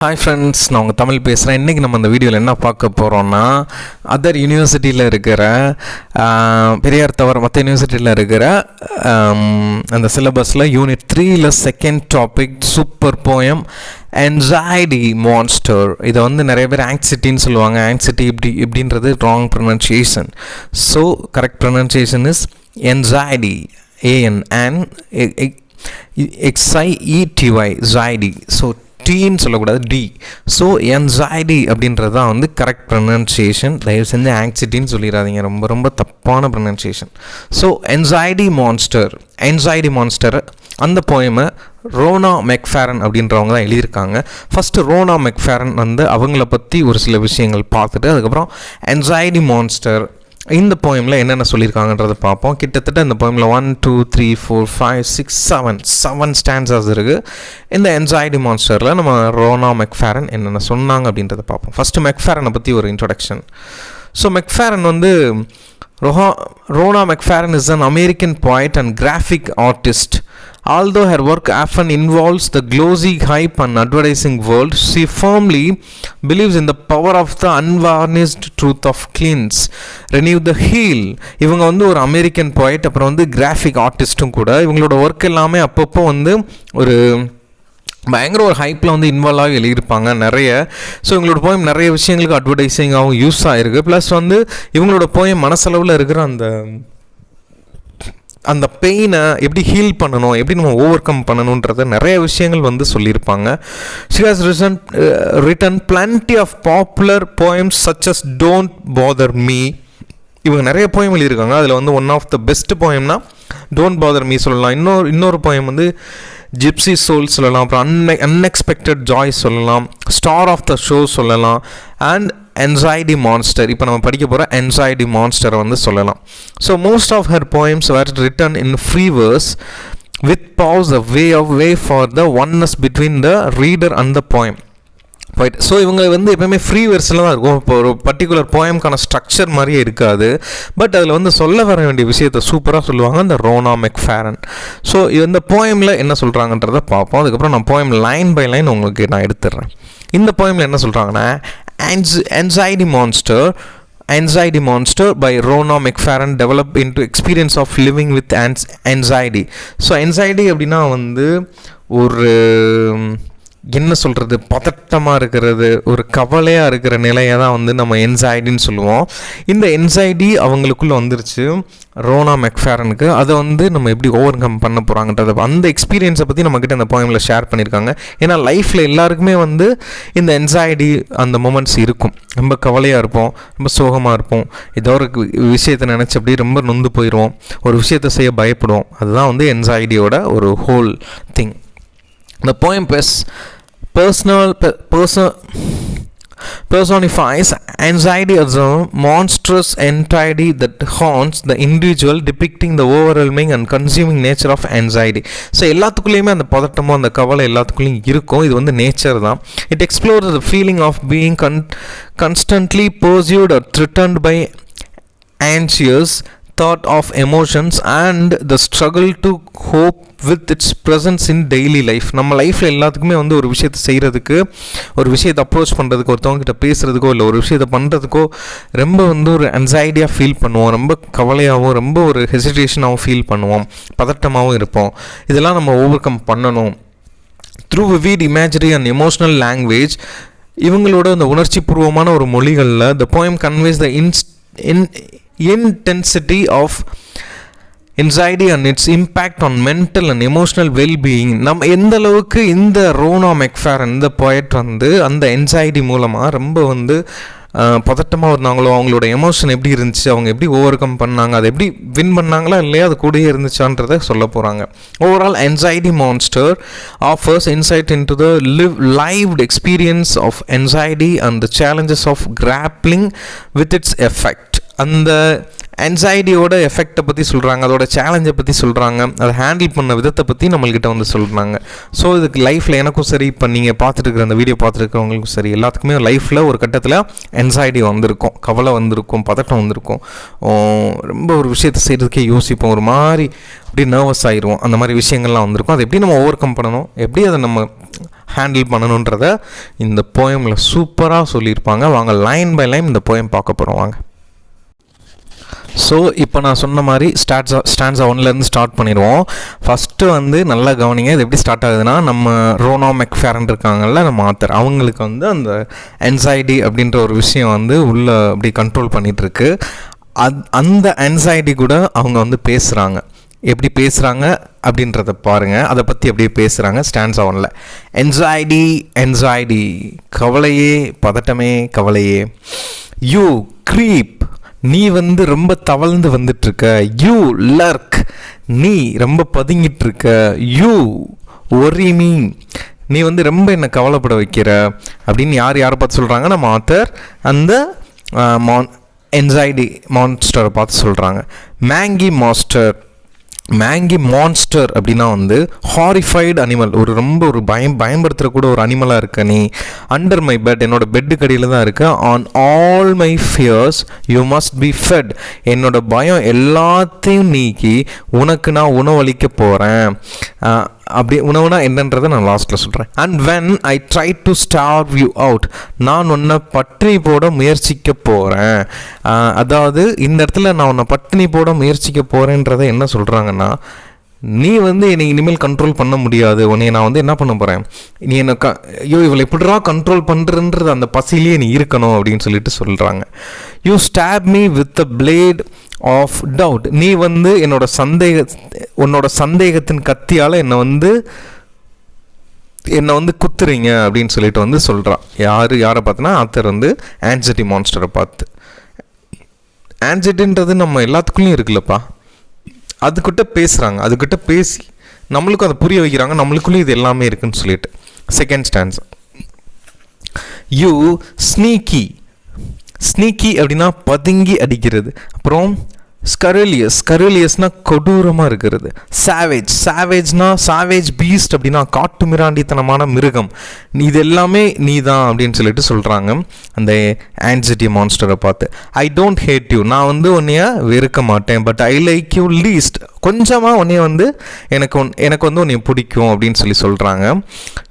Hi friends நான் உங்கள் தமிழ் பேசுகிறேன் இன்றைக்கி நம்ம இந்த வீடியோவில் என்ன பார்க்க போகிறோன்னா அதர் யூனிவர்சிட்டியில் இருக்கிற பெரியார் தவிர மற்ற யூனிவர்சிட்டியில் இருக்கிற அந்த சிலபஸில் யூனிட் த்ரீயில் second topic super poem anxiety monster இதை வந்து நிறைய பேர் ஆங்ஸிட்டின்னு சொல்லுவாங்க. ஆங்ஸிட்டி இப்படி இப்படின்றது wrong pronunciation so correct pronunciation is anxiety A N and X I E T Y ஜாய்டி so டீன்னு சொல்லக்கூடாது. டி ஸோ என்சைடி அப்படின்றது தான் வந்து கரெக்ட் ப்ரொனன்சியேஷன் தயவு செஞ்சு ஆங்ஸிட்டின்னு சொல்லிடாதீங்க. ரொம்ப ரொம்ப தப்பான pronunciation so anxiety monster anxiety monster அந்த போயமை ரோனா மெக்ஃபேரன் அப்படின்றவங்க தான் எழுதியிருக்காங்க. ஃபஸ்ட்டு ரோனா மெக்ஃபேரன் வந்து அவங்கள பற்றி ஒரு சில விஷயங்கள் பார்த்துட்டு அதுக்கப்புறம் என்சைடி மான்ஸ்டர் இந்த போயமில் என்னென்ன சொல்லியிருக்காங்கன்றதை பார்ப்போம். கிட்டத்தட்ட இந்த போயமில் one two three four five six seven seven stanzas இருக்குது இந்த என்சைடி மான்ஸ்டரில் நம்ம ரோனா மெக்ஃபேரன் என்னென்ன சொன்னாங்க அப்படின்றத பார்ப்போம். ஃபஸ்ட்டு மெக்ஃபேரனை பற்றி ஒரு இன்ட்ரொடக்ஷன் ஸோ மெக்ஃபேரன் வந்து ரொஹா Rona McFarren is an American poet and graphic artist Although her work often involves the glossy hype and advertising world, she firmly believes in the power of the unvarnished truth of cleanse renew the heal இவங்க வந்து ஒரு American poet அப்புறம் வந்து graphic ஆர்டிஸ்ட்டும் கூட. இவங்களோட work எல்லாமே அப்பப்போ வந்து ஒரு பயங்கர ஒரு ஹைப்பில் வந்து இன்வால்வ் ஆகி எழுதியிருப்பாங்க நிறைய. ஸோ இவங்களோட போயம் நிறைய விஷயங்களுக்கு அட்வர்டைஸிங்காகவும் யூஸ் ஆகிருக்கு ப்ளஸ் வந்து இவங்களோட போயம் மனசளவில் இருக்கிற அந்த அந்த பெயினை எப்படி ஹீல் பண்ணணும் எப்படி நம்ம ஓவர் கம் பண்ணணுன்றத நிறைய விஷயங்கள் வந்து சொல்லியிருப்பாங்க. She has written written plenty of popular poems such as don't bother me இவங்க நிறைய போயம் எழுதியிருக்காங்க. அதில் வந்து ஒன் ஆஃப் த பெஸ்ட் போயம்னா டோன்ட் பாதர் மீ சொல்லலாம். இன்னொரு இன்னொரு போயம் வந்து ஜிப்சி சோல் சொல்லலாம். அப்புறம் அன்னை அன்எக்ஸ்பெக்டட் ஜாய் சொல்லலாம். ஸ்டார் ஆஃப் த ஷோ சொல்லலாம். அண்ட் என்சைடி மான்ஸ்டர் இப்போ நம்ம படிக்க போகிற என்சைடி மான்ஸ்டரை வந்து சொல்லலாம். So most of her poems were written in free verse with pause pause way of way for the the oneness between the reader and the poem right so இவங்க வந்து எப்பயுமே ஃப்ரீ வெர்ஸில் தான் இருக்கும். இப்போ ஒரு பர்டிகுலர் போயம்க்கான ஸ்ட்ரக்சர் மாதிரியே இருக்காது. But அதில் வந்து சொல்ல வர வேண்டிய விஷயத்தை சூப்பராக சொல்லுவாங்க. இந்த ரோனா மெக் ஃபேரன் ஸோ இந்த போயமில் என்ன சொல்கிறாங்கன்றதை பார்ப்போம். அதுக்கப்புறம் நான் போயம் லைன் பை லைன் உங்களுக்கு நான் எடுத்துடுறேன். இந்த போயமில் என்ன சொல்கிறாங்கன்னா anxiety monster anxiety monster by Rona McFarren developed into experience of living with ans- anxiety so anxiety அப்படின்னா வந்து ஒரு என்ன சொல்கிறது பதட்டமாக இருக்கிறது ஒரு கவலையாக இருக்கிற நிலையை தான் வந்து நம்ம என்சைடின்னு சொல்லுவோம். இந்த என்சைடி அவங்களுக்குள்ளே வந்துருச்சு. ரோனா மெக்ஃபேரனுக்கு. அதை வந்து நம்ம எப்படி ஓவர் கம் பண்ண போகிறாங்கன்றத அந்த எக்ஸ்பீரியன்ஸை பற்றி நம்மக்கிட்ட அந்த போயமில் ஷேர் பண்ணியிருக்காங்க. ஏன்னா லைஃப்பில் எல்லாருக்குமே வந்து இந்த என்சைடி அந்த மூமெண்ட்ஸ் இருக்கும். ரொம்ப கவலையாக இருப்போம் ரொம்ப சோகமாக இருப்போம். ஏதோ ஒரு விஷயத்தை நினச்சி அப்படியே ரொம்ப நொந்து போயிடுவோம் ஒரு விஷயத்தை செய்ய பயப்படுவோம். அதுதான் வந்து என்சைடியோட ஒரு whole thing The poem is personal pe- person personifies anxiety as a monstrous entity that haunts the individual depicting the overwhelming and consuming nature of anxiety so எல்லாத்துக்குள்ளேயுமே அந்த பதட்டமோ அந்த கவலை எல்லாத்துக்குள்ளேயும் இருக்கும் இது வந்து நேச்சர் தான் it explore the feeling of being con constantly pursued or threatened by anxious thought of emotions and the struggle to hope with its presence in daily life நம்ம லைஃப்பில் எல்லாத்துக்குமே வந்து ஒரு விஷயத்தை செய்கிறதுக்கு ஒரு விஷயத்தை அப்ரோச் பண்ணுறதுக்கு ஒருத்தவங்ககிட்ட பேசுகிறதுக்கோ இல்லை ஒரு விஷயத்தை பண்ணுறதுக்கோ ரொம்ப வந்து ஒரு அன்சைட்டியாக ஃபீல் பண்ணுவோம். ரொம்ப கவலையாகவும் ரொம்ப ஒரு ஹெசிடேஷனாகவும் ஃபீல் பண்ணுவோம். பதட்டமாகவும் இருப்போம். இதெல்லாம் நம்ம ஓவர் கம் பண்ணணும். Through weed imagery and emotional language இவங்களோட அந்த உணர்ச்சி பூர்வமான ஒரு மொழிகளில் த poem conveys the ins in intensity of anxiety and its impact on mental and emotional wellbeing நம்ம எந்த அளவுக்கு இந்த ரோனா மெக்ஃபேர் இந்த பொயட் வந்து அந்த என்சைடி மூலமாக ரொம்ப வந்து பதட்டமாக இருந்தாங்களோ அவங்களோட எமோஷன் எப்படி இருந்துச்சு அவங்க எப்படி ஓவர் கம் பண்ணாங்க அதை எப்படி வின் பண்ணாங்களா இல்லையா அது கூடயே இருந்துச்சான்றதை சொல்ல போகிறாங்க overall anxiety monster offers insight into the live lived experience of anxiety and the challenges of grappling with its effect அந்த anxietyயோட எஃபெக்டை பற்றி சொல்கிறாங்க அதோட சேலஞ்சை பற்றி சொல்கிறாங்க அதை ஹேண்டில் பண்ண விதத்தை பற்றி நம்மள்கிட்ட வந்து சொல்கிறாங்க ஸோ இதுக்கு லைஃப்பில் எனக்கும் சரி இப்போ நீங்கள் பார்த்துட்டு இருக்கிற அந்த வீடியோ பார்த்துருக்கவங்களுக்கும் சரி எல்லாத்துக்குமே லைஃப்பில் ஒரு கட்டத்தில் என்சைட்டி வந்திருக்கும் கவலை வந்திருக்கும் பதட்டம் வந்திருக்கும். ரொம்ப ஒரு விஷயத்தை செய்கிறதுக்கே யோசிப்போம். ஒரு மாதிரி அப்படியே நர்வஸ் ஆயிடுவோம். அந்த மாதிரி விஷயங்கள்லாம் வந்திருக்கும். அதை எப்படி நம்ம ஓவர் கம் பண்ணணும்? எப்படி அதை நம்ம ஹேண்டில் பண்ணணுன்றத இந்த போயமில் சூப்பராக சொல்லியிருப்பாங்க. வாங்க லைன் பை லைன் இந்த போயம் பார்க்க போகிறோம் வாங்க. ஸோ இப்போ நான் சொன்ன மாதிரி ஸ்டாட்ஸா ஸ்டாண்ட்ஸா ஒன்லேருந்து ஸ்டார்ட் பண்ணிடுவோம். ஃபஸ்ட்டு வந்து நல்லா கவனிங்க இது எப்படி ஸ்டார்ட் ஆகுதுன்னா நம்ம ரோனா மெக்ஃபேரன் இருக்காங்கல்ல நம்ம ஆத்தர் அவங்களுக்கு வந்து அந்த anxiety அப்படின்ற ஒரு விஷயம் வந்து உள்ளே அப்படி கண்ட்ரோல் பண்ணிகிட்ருக்கு அத் அந்த anxiety கூட அவங்க வந்து பேசுகிறாங்க எப்படி பேசுகிறாங்க அப்படின்றத பாருங்கள் அதை பற்றி அப்படியே பேசுகிறாங்க ஸ்டாண்ட்ஸ் ஒன்ல என்சைடி என்சைடி கவலையே பதட்டமே கவலையே. யூ க்ரீப் நீ வந்து ரொம்ப தவழ்ந்து வந்துட்டுருக்க யூ லர்க் நீ ரொம்ப பதுங்கிட்டு இருக்க யூ ஒரி மீ நீ வந்து ரொம்ப என்னை கவலைப்பட வைக்கிற அப்படின்னு யார் யாரை பார்த்து சொல்கிறாங்க நம்ம ஆத்தர் அந்த மான் என்சைடி மான்ஸ்டரை பார்த்து சொல்கிறாங்க மேங்கி மாஸ்டர் மேங்கி மான்ஸ்டர் அப்படின்னா வந்து ஹாரிஃபைடு அனிமல் ஒரு ரொம்ப ஒரு பயம் பயன்படுத்துகிற ஒரு அனிமலாக இருக்க நீ அண்டர் மை பெட் என்னோட பெட்டு கடியில் தான் இருக்க. On all my fears you must be fed என்னோட பயம் எல்லாத்தையும் நீக்கி உனக்கு நான் உணவளிக்க போகிறேன் அப்படி உணவுனா என்னன்றதை நான் லாஸ்ட்டில் சொல்கிறேன் and when I try to starve you out நான் உன்னை பட்டினி போட முயற்சிக்க போகிறேன் அதாவது இந்த இடத்துல நான் உன்னை பட்டினி போட முயற்சிக்க போகிறேன்றதை என்ன சொல்கிறாங்கன்னா நீ வந்து என்னை இனிமேல் கண்ட்ரோல் பண்ண முடியாது. உன்னை நான் வந்து என்ன பண்ண போகிறேன் நீ என்னை க ஐயோ இவளை எப்படிடா கண்ட்ரோல் பண்ணுறன்றது அந்த பசியிலேயே நீ இருக்கணும் அப்படின்னு சொல்லிட்டு சொல்கிறாங்க you stop me with a plate of doubt நீ வந்து என்னோட சந்தேக உன்னோட சந்தேகத்தின் கத்தியால் என்னை வந்து என்னை வந்து குத்துறீங்க அப்படின்னு சொல்லிட்டு வந்து சொல்கிறான் யார் யாரை பார்த்தனா ஆத்தர் வந்து ஆன்சைட்டி மான்ஸ்டரை பார்த்து. ஆன்சைட்டின்றது நம்ம எல்லாத்துக்குள்ளேயும் இருக்குல்லப்பா. அதுக்கிட்ட பேசுகிறாங்க அதுக்கிட்ட பேசி நம்மளுக்கும் அதை புரிய வைக்கிறாங்க நம்மளுக்குள்ளேயும் இது எல்லாமே இருக்குன்னு சொல்லிட்டு. Second stanza you sneaky sneaky அப்படின்னா பதுங்கி அடிக்கிறது. அப்புறம் ஸ்கரலியஸ் ஸ்கரலியஸ்னா கொடூரமாக இருக்கிறது. சாவேஜ் சாவேஜ்னா சாவேஜ் பீஸ்ட் அப்படின்னா காட்டு மிராண்டித்தனமான மிருகம். நீ இது எல்லாமே நீ தான் அப்படின்னு சொல்லிட்டு சொல்கிறாங்க அந்த ஆன்சிட்டி மான்ஸ்டரை பார்த்து. ஐ டோன்ட் ஹேட் யூ நான் வந்து உன்னைய வெறுக்க மாட்டேன். But I like you least கொஞ்சமாக உன்னைய வந்து எனக்கு ஒன் எனக்கு வந்து உன்னைய பிடிக்கும் அப்படின்னு சொல்லி சொல்கிறாங்க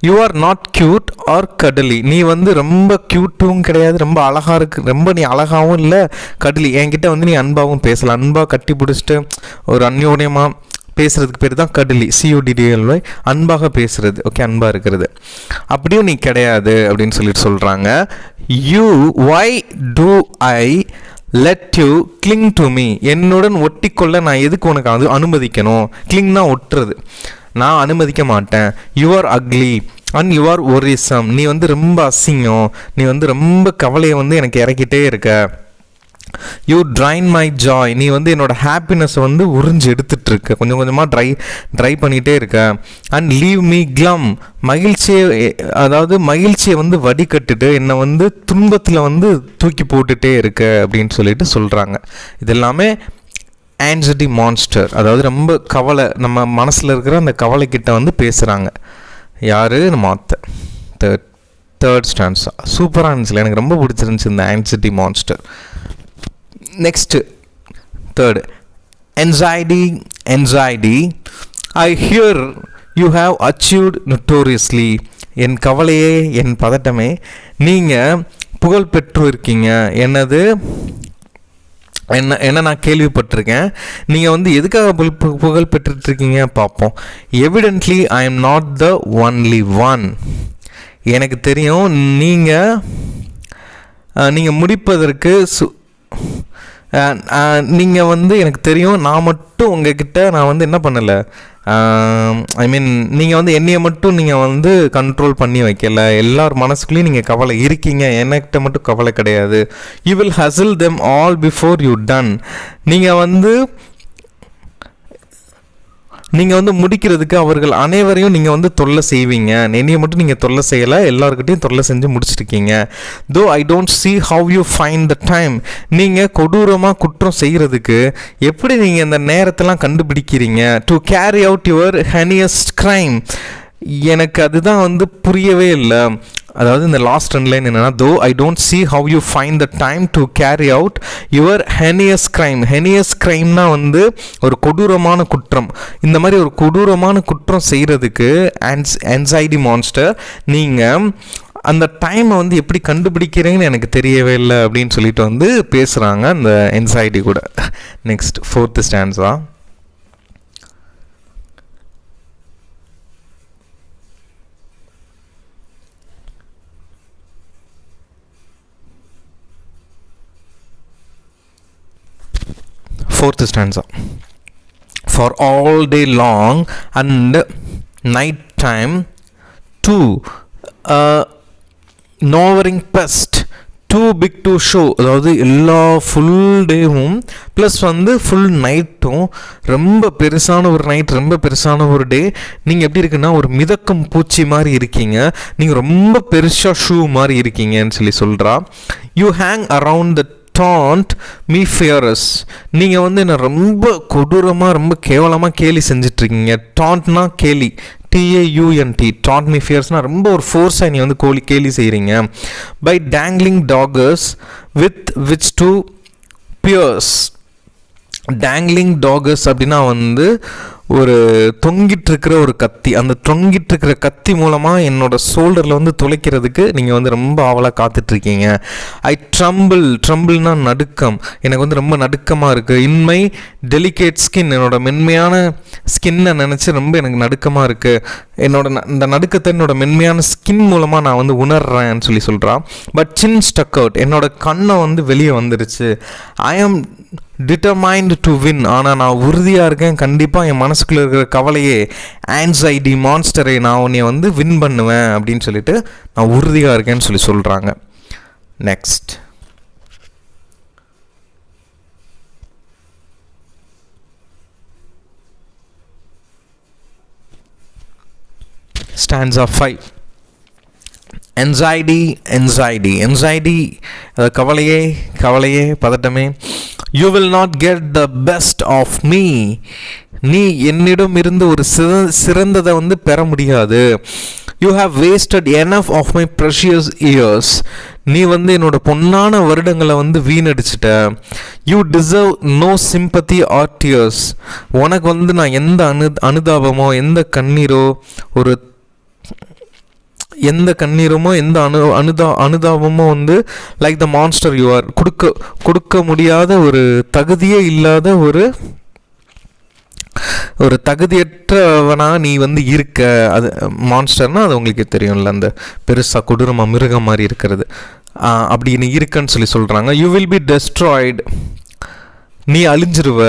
you are not cute or cuddly நீ வந்து ரொம்ப க்யூட்டும் கிடையாது. ரொம்ப அழகாக இருக்கு. ரொம்ப நீ அழகாகவும் இல்லை கடலி என்கிட்ட வந்து நீ அன்பாகவும் பேசலாம். அன்பாக கட்டி பிடிச்சிட்டு ஒரு அந்யோன்யமாக பேசுகிறதுக்கு பேர் தான் கடலி. சியூடிடிஎல்ஒய் அன்பாக பேசுகிறது ஓகே அன்பாக இருக்கிறது. அப்படியும் நீ கிடையாது அப்படின்னு சொல்லிட்டு சொல்கிறாங்க you why do I let you cling to me என்னுடன் ஒட்டிக்கொள்ள நான் எதுக்கு உனக்கு அது அனுமதிக்கணும்? கிளிங்னா ஒட்டுறது. நான் அனுமதிக்க மாட்டேன். யுவர் அக்லி அண்ட் யுவர் ஒரிசம் நீ வந்து ரொம்ப அசிங்கம். நீ வந்து ரொம்ப கவலையை வந்து எனக்கு இறக்கிட்டே இருக்க. யூ ட்ரைன் மை ஜாய் நீ வந்து என்னோட ஹாப்பினஸை வந்து உறிஞ்சு எடுத்துகிட்டு இருக்க கொஞ்சம் கொஞ்சமாக ட்ரை ட்ரை பண்ணிகிட்டே இருக்க. அண்ட் லீவ் மீ க்ளம் மகிழ்ச்சியை அதாவது மகிழ்ச்சியை வந்து வடிகட்டுட்டு என்னை வந்து துன்பத்தில் வந்து தூக்கி போட்டுகிட்டே இருக்க அப்படின்னு சொல்லிட்டு சொல்கிறாங்க இதெல்லாமே ஆன்சடி மான்ஸ்டர் அதாவது ரொம்ப கவலை நம்ம மனசில் இருக்கிற அந்த கவலை வந்து பேசுகிறாங்க யார்? நம்ம அத்தை. தேர்ட் தேர்ட் ஸ்டான்ஸா சூப்பராக இருந்துச்சு எனக்கு ரொம்ப பிடிச்சிருந்துச்சு இந்த anxiety monster next third anxiety anxiety I hear you have achieved notoriously என் கவலையே என் பதட்டமே. நீங்கள் புகழ் பெற்று இருக்கீங்க என்னது? என்ன என்ன நான் கேள்விப்பட்டிருக்கேன். நீங்கள் வந்து எதுக்காக புகழ் பு- புகழ் பெற்றுட்ருக்கீங்க? பார்ப்போம். Evidently I am not the only one எனக்கு தெரியும் நீங்கள் நீங்கள் முடிப்பதற்கு சு நீங்கள் வந்து எனக்கு தெரியும் நான் மட்டும் உங்ககிட்ட நான் வந்து என்ன பண்ணலை? ஐ மீன் நீங்கள் வந்து என்னையை மட்டும் நீங்கள் வந்து கண்ட்ரோல் பண்ணி வைக்கல. எல்லார் மனசுக்குள்ளேயும் நீங்கள் கவலை இருக்கீங்க. என்கிட்ட மட்டும் கவலை கிடையாது. You will hassle them all before you done நீங்கள் வந்து நீங்கள் வந்து முடிக்கிறதுக்கு அவர்கள் அனைவரையும் நீங்கள் வந்து தொல்லை செய்வீங்க. என்னையை மட்டும் நீங்கள் தொல்லை செய்யலை எல்லாருக்கிட்டையும் தொல்லை செஞ்சு முடிச்சிருக்கீங்க. Though I don't see how you find the time நீங்கள் கொடூரமாக குற்றம் செய்கிறதுக்கு எப்படி நீங்கள் இந்த நேரத்தெல்லாம் கண்டுபிடிக்கிறீங்க? To carry out your heinous crime எனக்கு அதுதான் வந்து புரியவே இல்லை. அதாவது இந்த லாஸ்ட் ரெண்டு லைன் என்னன்னா though I don't see how you find the time to carry out your heinous crime heinous கிரைம்னா வந்து ஒரு கொடூரமான குற்றம். இந்த மாதிரி ஒரு கொடூரமான குற்றம் செய்கிறதுக்கு அன்ஸ் என்சைடி மான்ஸ்டர் நீங்கள் அந்த டைமை வந்து எப்படி கண்டுபிடிக்கிறீங்கன்னு எனக்கு தெரியவே இல்லை அப்படின்னு சொல்லிட்டு வந்து பேசுகிறாங்க அந்த என்சைட்டி கூட. Next fourth stanza fourth stanza for all day long and night time too நோவரிங் best to pick to show அதாவது எல்லா ஃபுல் டேவும் ப்ளஸ் வந்து ஃபுல் நைட்டும் ரொம்ப பெருசான ஒரு நைட் ரொம்ப பெருசான ஒரு டே நீங்கள் எப்படி இருக்குன்னா ஒரு மிதக்கும் பூச்சி மாதிரி இருக்கீங்க. நீங்கள் ரொம்ப பெருசாக ஷூ மாதிரி இருக்கீங்கன்னு சொல்லி சொல்கிறா you hang around the taunt me fierce நீங்கள் வந்து என்ன ரொம்ப கொடூரமாக ரொம்ப கேவலமாக கேலி செஞ்சிட்ருக்கீங்க. டாண்ட்னா கேலி. டிஏயூஎன்டி டாண்ட் மீ ஃபியர்ஸ்னால் ரொம்ப ஒரு ஃபோர்ஸாக நீ வந்து கோலி கேலி செய்கிறீங்க by dangling daggers with which to pierce dangling daggers அப்படின்னா வந்து ஒரு தொங்கிட்டு இருக்கிற ஒரு கத்தி அந்த தொங்கிட்டு இருக்கிற கத்தி மூலமாக என்னோட ஷோல்டரில் வந்து துளைக்கிறதுக்கு நீங்கள் வந்து ரொம்ப ஆவலாக காத்துட்ருக்கீங்க. ஐ ட்ரம்பிள் ட்ரம்பிள்னா நடுக்கம். எனக்கு வந்து ரொம்ப நடுக்கமாக இருக்குது இன்மை டெலிகேட் ஸ்கின் என்னோட மென்மையான ஸ்கின்னை நினச்சி ரொம்ப எனக்கு நடுக்கமாக இருக்குது என்னோட ந- இந்த நடுக்கத்தை என்னோட மென்மையான ஸ்கின் மூலமாக நான் வந்து உணர்றேன்னு சொல்லி சொல்கிறான் பட் சின் ஸ்டக் அவுட் என்னோட கண்ணை வந்து வெளியே வந்துருச்சு. ஐ ஆம் டிட்டர்மைண்ட் டு வின் ஆனால் நான் உறுதியாக இருக்கேன். கண்டிப்பாக என் மனசுக்குள்ளே இருக்கிற கவலையே ஆன்சைட்டி மான்ஸ்டரை நான் உன்னை வந்து வின் பண்ணுவேன் அப்படின்னு சொல்லிட்டு நான் உறுதியாக இருக்கேன்னு சொல்லி சொல்கிறாங்க next stanza of five anxiety anxiety. Anxiety கவலையே கவலையே பதட்டமே. You will not get the best of me நீ என்னிடம் இருந்து ஒரு சிற சிறந்ததை வந்து பெற முடியாது. You have wasted enough of my precious years நீ வந்து என்னோட பொன்னான வருடங்களை வந்து வீணடிச்சிட்ட. You deserve no sympathy or tears உனக்கு வந்து நான் எந்த அனு அனுதாபமோ எந்த கண்ணீரோ ஒரு எந்த கண்ணீருமோ எந்த அனு அனுதா அனுதாபமோ வந்து like the monster you are கொடுக்க கொடுக்க முடியாத ஒரு தகுதியே இல்லாத ஒரு ஒரு தகுதியற்றவனா நீ வந்து இருக்க. அது மான்ஸ்டர்னால் அது உங்களுக்கு தெரியும்ல அந்த பெருசாக கொடூரமாக மிருகம் மாதிரி இருக்கிறது. அப்படி நீ இருக்கன்னு சொல்லி சொல்கிறாங்க யூ வில் பி டெஸ்ட்ராய்டு நீ அழிஞ்சிருவ.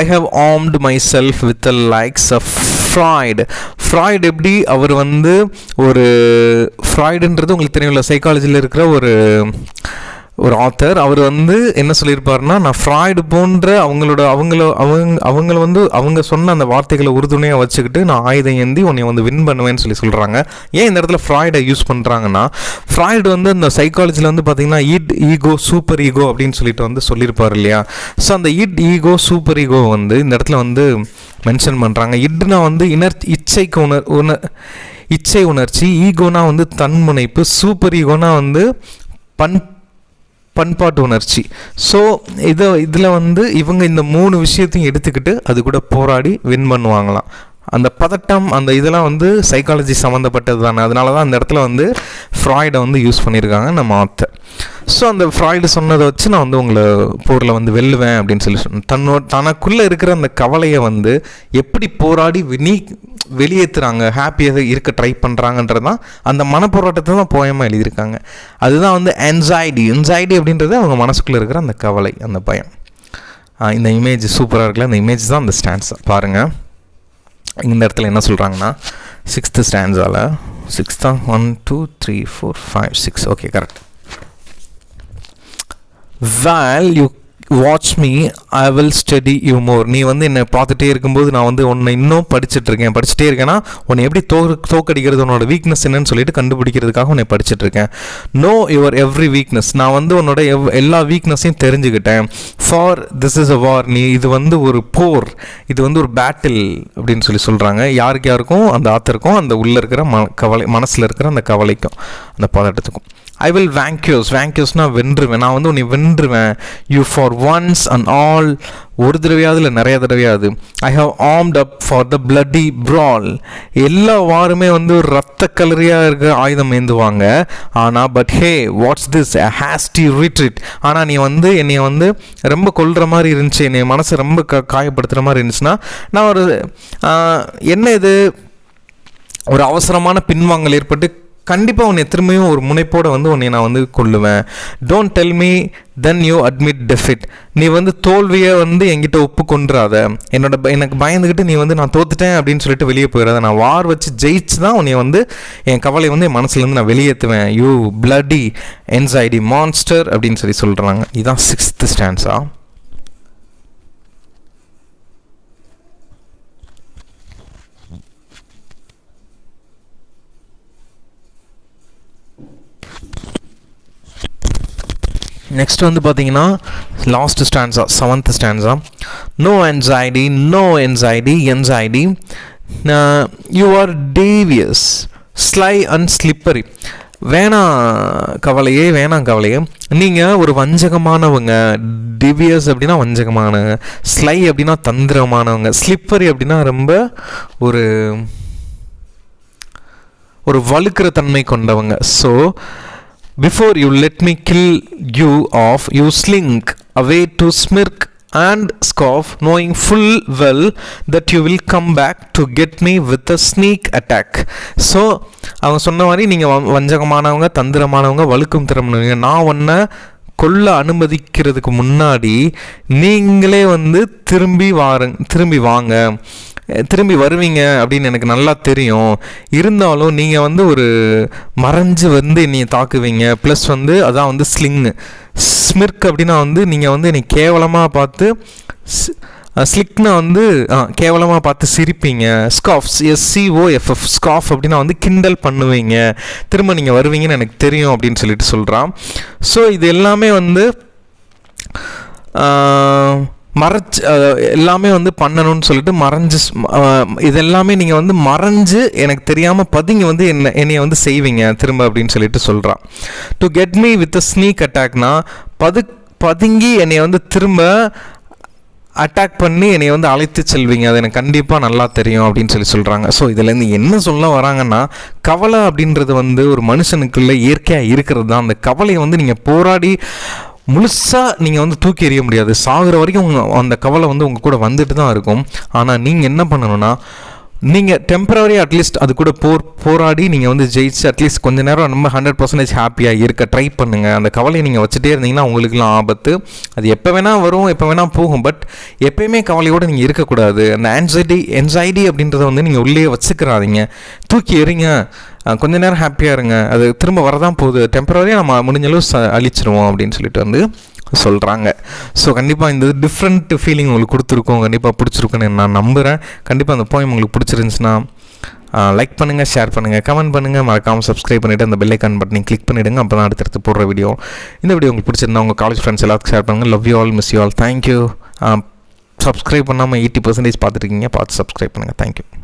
I have armed myself with a likes a Freud Freud எப்படி? அவர் வந்து ஒரு ஃப்ராய்டுன்றது உங்களுக்கு தெரியும்ல சைக்காலஜியில் இருக்கிற ஒரு ஒரு ஆத்தர் அவர் வந்து என்ன சொல்லியிருப்பாருன்னா நான் ஃப்ராய்டு போன்ற அவங்களோட அவங்கள அவங்க அவங்கள வந்து அவங்க சொன்ன அந்த வார்த்தைகளை உறுதுணையாக வச்சுக்கிட்டு நான் ஆயுதம் ஏந்தி உன்னை வந்து வின் பண்ணுவேன்னு சொல்லி சொல்கிறாங்க ஏன் இந்த இடத்துல ஃப்ராய்டை யூஸ் பண்ணுறாங்கன்னா ஃப்ராய்டு வந்து அந்த சைக்காலஜியில் வந்து பார்த்தீங்கன்னா இட் ஈகோ சூப்பர் ஈகோ அப்படின்னு சொல்லிட்டு வந்து சொல்லியிருப்பார் இல்லையா? ஸோ அந்த இட் ஈகோ சூப்பர் ஈகோ வந்து இந்த இடத்துல வந்து மென்ஷன் பண்ணுறாங்க இட்னா வந்து இனர் இச்சைக்கு உணர் உணர் இச்சை உணர்ச்சி ஈகோனா வந்து தன்முனைப்பு சூப்பர் ஈகோனா வந்து பண் பண்பாட்டு உணர்ச்சி. ஸோ இதை இதில் வந்து இவங்க இந்த மூணு விஷயத்தையும் எடுத்துக்கிட்டு அது கூட போராடி வின் பண்ணுவாங்களாம். அந்த பதட்டம் அந்த இதெல்லாம் வந்து சைக்காலஜி சம்மந்தப்பட்டது தானே அதனால தான் அந்த இடத்துல வந்து ஃப்ராய்டை வந்து யூஸ் பண்ணியிருக்காங்க நம்ம ஆத்தர் ஸோ அந்த ஃப்ராய்டு சொன்னதை வச்சு நான் வந்து உங்களை போரில் வந்து வெல்லுவேன் அப்படின்னு சொல்லி சொன்னேன். தன்னோட தனக்குள்ளே இருக்கிற அந்த கவலையை வந்து எப்படி போராடி நீ வெளியேற்றுறாங்க ஹாப்பியாக இருக்க ட்ரை பண்ணுறாங்கன்றது தான் அந்த மனப்போராட்டத்தை தான் போயமாக எழுதியிருக்காங்க. அதுதான் வந்து anxiety. Anxiety அப்படின்றது அவங்க மனசுக்குள்ளே இருக்கிற அந்த கவலை அந்த பயம். இந்த இமேஜ் சூப்பராக இருக்குல்ல அந்த இமேஜ் தான் அந்த ஸ்டாண்ட்ஸ் பாருங்கள் இந்த இடத்துல என்ன சொல்கிறாங்கன்னா சிக்ஸ்த்து ஸ்டாண்ட்ஸால் சிக்ஸ்தா one two three four five six okay correct well you watch me I will study you more நீ வந்து என்னை பார்த்துட்டே இருக்கும்போது நான் வந்து உன்னை இன்னும் படிச்சுட்டு இருக்கேன் படிச்சுட்டே இருக்கேன்னா உன்னை எப்படி தோ தோக்கடிக்கிறது? உன்னோட வீக்னஸ் என்னன்னு சொல்லிட்டு கண்டுபிடிக்கிறதுக்காக உன்னை படிச்சுட்டு இருக்கேன் நோ யுவர் எவ்ரி வீக்னஸ் நான் வந்து உன்னோட எவ் எல்லா வீக்னஸையும் தெரிஞ்சுக்கிட்டேன். For this is a war நீ இது வந்து ஒரு போர். இது வந்து ஒரு பேட்டில் அப்படின்னு சொல்லி சொல்கிறாங்க யாருக்கு யாருக்கும்? அந்த ஆத்தருக்கும் அந்த உள்ளே இருக்கிற ம கவலை மனசில் இருக்கிற அந்த கவலைக்கும் அந்த பதட்டத்துக்கும். I will வேங்க்யூஸ் வேங்க்யூஸ்னால் வென்றுவேன். நான் வந்து உன்னை வென்றுவேன். You for once and all ஒரு தடவையாவது இல்லை நிறைய தடவையாவது. I have armed up for the bloody brawl எல்லா வாருமே வந்து ஒரு ரத்த கலரியாக இருக்க ஆயுதம் ஏந்துவாங்க. ஆனால் but hey what's this hasty retreat ஆனால் நீ வந்து என்னை வந்து ரொம்ப கொல்ற மாதிரி இருந்துச்சு என்னை மனசை ரொம்ப க காயப்படுத்துகிற மாதிரி இருந்துச்சுன்னா நான் ஒரு என்ன இது? ஒரு அவசரமான பின்வாங்கல் ஏற்பட்டு கண்டிப்பாக உன்னை திரும்பியும் ஒரு முனைப்போடு வந்து உன்னை நான் வந்து கொள்ளுவேன் don't tell me then you admit defeat நீ வந்து தோல்வியை வந்து என்கிட்ட ஒப்புக்கொண்டுறாத என்னோட எனக்கு பயந்துக்கிட்டு நீ வந்து நான் தோத்துட்டேன் அப்படின்னு சொல்லிட்டு வெளியே போயிடாத நான் வார் வச்சு ஜெயிச்சு தான் உன்னை வந்து என் கவலை வந்து என் மனசுலேருந்து நான் வெளியேற்றுவேன். யூ பிளடி என்சைடி மான்ஸ்டர் அப்படின்னு சொல்லி சொல்கிறாங்க இதுதான் சிக்ஸ்த்து ஸ்டாண்ட்ஸா நெக்ஸ்ட் வந்து பார்த்தீங்கன்னா last stanza seventh stanza no anxiety no anxiety anxiety you are devious sly and slippery வேணாம் கவலையே வேணாம் கவலையே. நீங்கள் ஒரு வஞ்சகமானவங்க டிவியஸ் அப்படின்னா வஞ்சகமானவங்க ஸ்லை அப்படின்னா தந்திரமானவங்க ஸ்லிப்பரி அப்படின்னா ரொம்ப ஒரு ஒரு வழுக்கிற தன்மை கொண்டவங்க. So before you let me kill you off you slink away to smirk and scoff knowing full well that you will come back to get me with a sneak attack so அவங்க சொன்ன மாதிரி நீங்கள் வஞ்சகமானவங்க தந்திரமானவங்க வழுக்கும் திறமனவங்க நான் ஒன்றை கொல்ல அனுமதிக்கிறதுக்கு முன்னாடி நீங்களே வந்து திரும்பி வாருங்க திரும்பி வாங்க. திரும்பி வருவீங்க அப்படின்னு எனக்கு நல்லா தெரியும். இருந்தாலும் நீங்கள் வந்து ஒரு மறைஞ்சு வந்து என்னை தாக்குவீங்க. ப்ளஸ் வந்து அதான் வந்து ஸ்லிங்கு ஸ்மிர்க் அப்படின்னா வந்து நீங்கள் வந்து என்னை கேவலமாக பார்த்து ஸ்லிக்னா வந்து ஆ கேவலமாக பார்த்து சிரிப்பீங்க. ஸ்காஃப்ஸ் எஸ்சிஓஎஃப்எஃப் ஸ்காஃப் அப்படின்னா வந்து கிண்டல் பண்ணுவீங்க. திரும்ப நீங்கள் வருவீங்கன்னு எனக்கு தெரியும் அப்படின்னு சொல்லிட்டு சொல்கிறான் ஸோ இது எல்லாமே வந்து மறைச்சு எல்லாமே வந்து பண்ணணும்னு சொல்லிட்டு மறைஞ்சு இதெல்லாமே நீங்கள் வந்து மறைஞ்சு எனக்கு தெரியாமல் பதுங்கி வந்து என்ன என்னையை வந்து செய்வீங்க திரும்ப அப்படின்னு சொல்லிட்டு சொல்கிறான் to get me with a sneak அட்டாக்னா பது பதுங்கி என்னை வந்து திரும்ப அட்டாக் பண்ணி என்னை வந்து அழைத்து செல்வீங்க. அது எனக்கு கண்டிப்பாக நல்லா தெரியும் அப்படின்னு சொல்லி சொல்கிறாங்க ஸோ இதுலேருந்து என்ன சொல்ல வராங்கன்னா கவலை அப்படின்றது வந்து ஒரு மனுஷனுக்குள்ளே இயற்கையாக இருக்கிறது தான். அந்த கவலையை வந்து நீங்கள் போராடி முழுசாக நீங்கள் வந்து தூக்கி எறிய முடியாது. சாகுற வரைக்கும் உங்கள் அந்த கவலை வந்து உங்கள் கூட வந்துட்டு தான் இருக்கும். ஆனால் நீங்கள் என்ன பண்ணணும்னா நீங்கள் டெம்பரவரி அட்லீஸ்ட் அது கூட போர் போராடி நீங்கள் வந்து ஜெயிச்சு அட்லீஸ்ட் கொஞ்ச நேரம் நம்ம ஹண்ட்ரட் பர்சன்டேஜ் ஹாப்பியாக இருக்க ட்ரை பண்ணுங்கள் அந்த கவலையை நீங்கள் வச்சுட்டே இருந்தீங்கன்னா உங்களுக்குலாம் ஆபத்து. அது எப்போ வேணால் வரும் எப்போ வேணால் போகும் பட் எப்பயுமே கவலையோடு நீங்கள் இருக்கக்கூடாது. அந்த ஆன்சைட்டி என்சைட்டி அப்படின்றத வந்து நீங்கள் உள்ளே வச்சுக்கிறாதீங்க. தூக்கி எறிங்க. கொஞ்ச நேரம் ஹாப்பியாக இருங்க. அது திரும்ப வரதான் போகுது. டெம்பரவரியாக நம்ம முடிஞ்சளவு ச அழிச்சிருவோம் அப்படின்னு சொல்லிட்டு வந்து சொல்கிறாங்க ஸோ கண்டிப்பாக இந்த டிஃப்ரெண்ட் ஃபீலிங் உங்களுக்கு கொடுத்துருக்கோம். கண்டிப்பாக பிடிச்சிருக்குன்னு நான் நம்புகிறேன் கண்டிப்பாக அந்த போயம் உங்களுக்கு பிடிச்சிருந்துச்சுன்னா லைக் பண்ணுங்கள் ஷேர் பண்ணுங்கள் கமெண்ட் பண்ணுங்கள் மறக்காமல் சப்ஸ்கிரைப் பண்ணிவிட்டு அந்த பெல்லைக்கான் பட்டனை கிளிக் பண்ணிவிடுங்க அப்போ தான் அடுத்தடுத்து போடுற வீடியோ இந்த வீடியோ உங்களுக்கு பிடிச்சிருந்தா உங்கள் காலேஜ் ஃப்ரெண்ட்ஸ் எல்லாத்துக்கும் ஷேர் பண்ணுங்கள் love you all miss you all thank you subscribe பண்ணாமல் எயிட்டி பர்சன்டேஜ் பார்த்துருக்கீங்க பார்த்து சப்ஸ்கிரைப் பண்ணுங்கள் தேங்க்யூ